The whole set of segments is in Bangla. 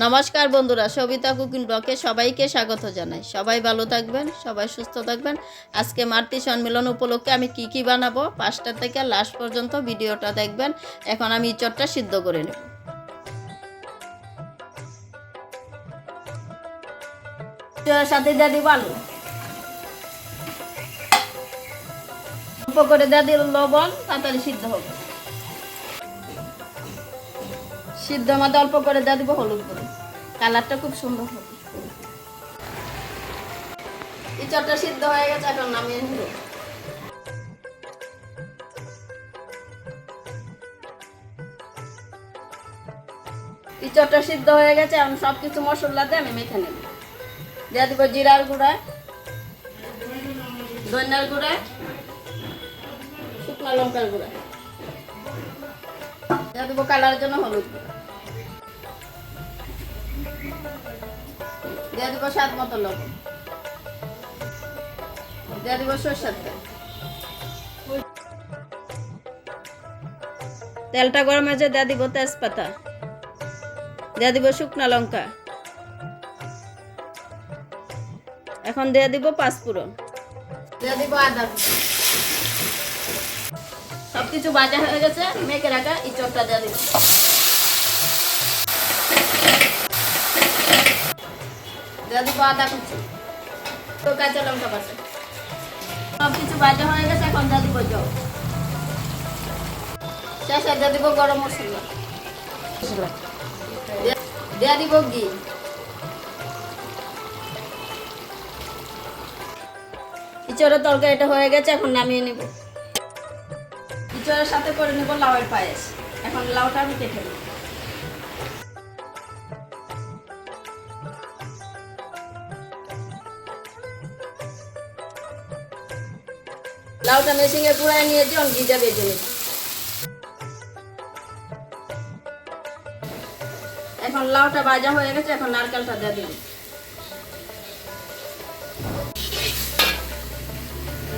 নমস্কার বন্ধুরা, সবিতা কুকিং ব্লকে সবাইকে স্বাগত জানাই। সবাই ভালো থাকবেন, সবাই সুস্থ থাকবেন। আজকে মাতৃ সম্মেলন উপলক্ষে আমি কি কি বানাবো, পাঁচটা থেকে লাস্ট পর্যন্ত ভিডিওটা দেখবেন। এখন আমি ইঁচড়টা সিদ্ধ করে নেব। সাথে দিয়ে দিব আলু। করে দিয়ে দিল লবণ, তাড়াতাড়ি সিদ্ধ হবে। সিদ্ধ মধ্যে অল্প করে দিয়ে দিব, হলুদ করে কালারটা খুব সুন্দর হবে। ইঁচড়টা সিদ্ধ হয়ে গেছে, এখন নামিয়ে নিব। সিদ্ধ হয়ে গেছে, এখন সব কিছু মশলা দিয়ে আমি মেখে নেব। দিয়ে দিব জিরার গুঁড়া, ধনিয়ার গুঁড়া, শুকনো লঙ্কার গুঁড়া। দিয়ে দেবো কালারের জন্য হলুদ গুঁড়া। দিয়ে দেবো স্বাদ মতো লবণ। দিয়ে দেবো সরষের তেল। তেলটা গরম হয়েছে দিয়ে দিব তেজপাতা। দিয়ে দিব শুকনা লঙ্কা। এখন দিয়ে দিব পাঁচফোড়ন। দিয়ে দিব আদা। সব কিছু ভাজা হয়ে গেছে মেখে রাখা ইচড়টা দিয়ে দিব। দিব আদা কুচি তো কাঁচা লঙ্কা পাতা সব কিছু ভাজা হয়ে গেছে, এখন দিয়ে দিব জল শেষে দিয়ে দিব গরম মশলা। দিয়ে- দিব ঘি। ইচড়ের এটা হয়ে গেছে, এখন নামিয়ে নেব। ইচড়ের সাথে করে নেব লাউয়ের পায়েস। এখন লাউটা আমি কেটে নেব। লাউটা মেশিনে পুরাই নিয়ে অন ঘিটা বেজে নেব এখন লাউটা ভাজা হয়ে গেছে, এখন নারকেলটা দিয়ে দিবি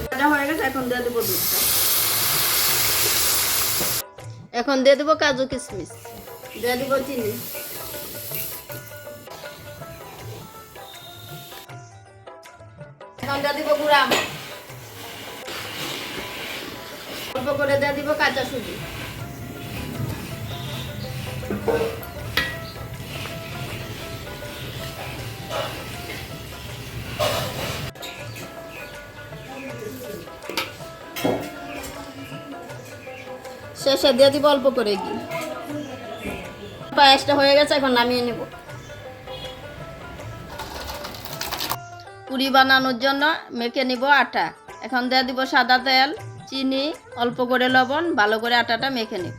ভাজা হয়ে গেছে, এখন দিয়ে দেবো দুধটা। এখন দিয়ে দেবো কাজু কিশমিশ। দিয়ে দেবো চিনি। এখন দিয়ে দিব গুঁড়া অল্প করে দিয়ে দিব কাঁচা সুজি। শেষে দিয়ে দিব অল্প করে ঘি। পায়েসটা হয়ে গেছে, এখন নামিয়ে নেব। পুরি বানানোর জন্য মেখে নিব আটা। এখন দিয়ে দিব সাদা তেল। চিনি, অল্প করে লবণ, ভালো করে আটাটা মেখে নেব।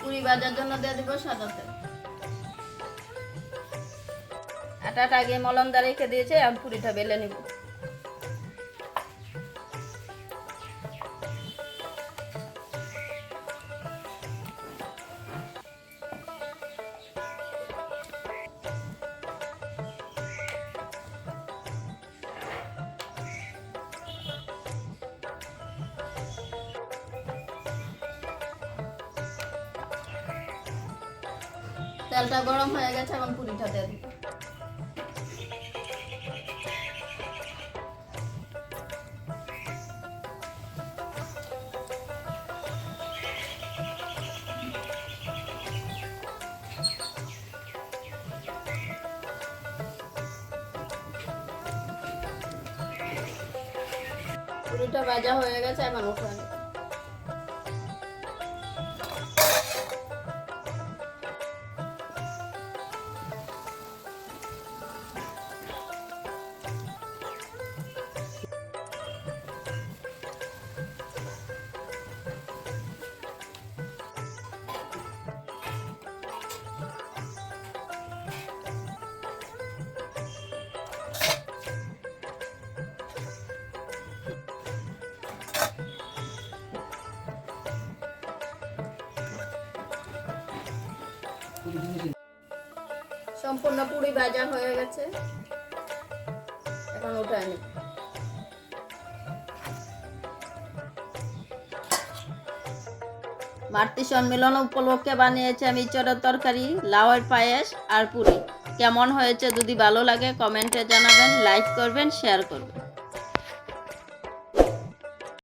পুরি ভাজার জন্য দিয়ে দেবো সাদা তেল। আটাটা আগে মলমদা রেখে দিয়েছে আর পুরিটা বেলে নিব। তেলটা গরম হয়ে গেছে এখন পুরিটা দিয়ে দিব। পুরিটা ভাজা হয়ে গেছে এখন উঠে সম্পূর্ণ পুরি ভাজা হয়ে গেছে। এখন নিব। মাতৃ সম্মেলন উপলক্ষে বানিয়েছি আমি ইচড়ের তরকারি, লাউয়ের পায়েস আর পুরি। কেমন হয়েছে যদি ভালো লাগে কমেন্টে জানাবেন, লাইক করবেন, শেয়ার করবেন।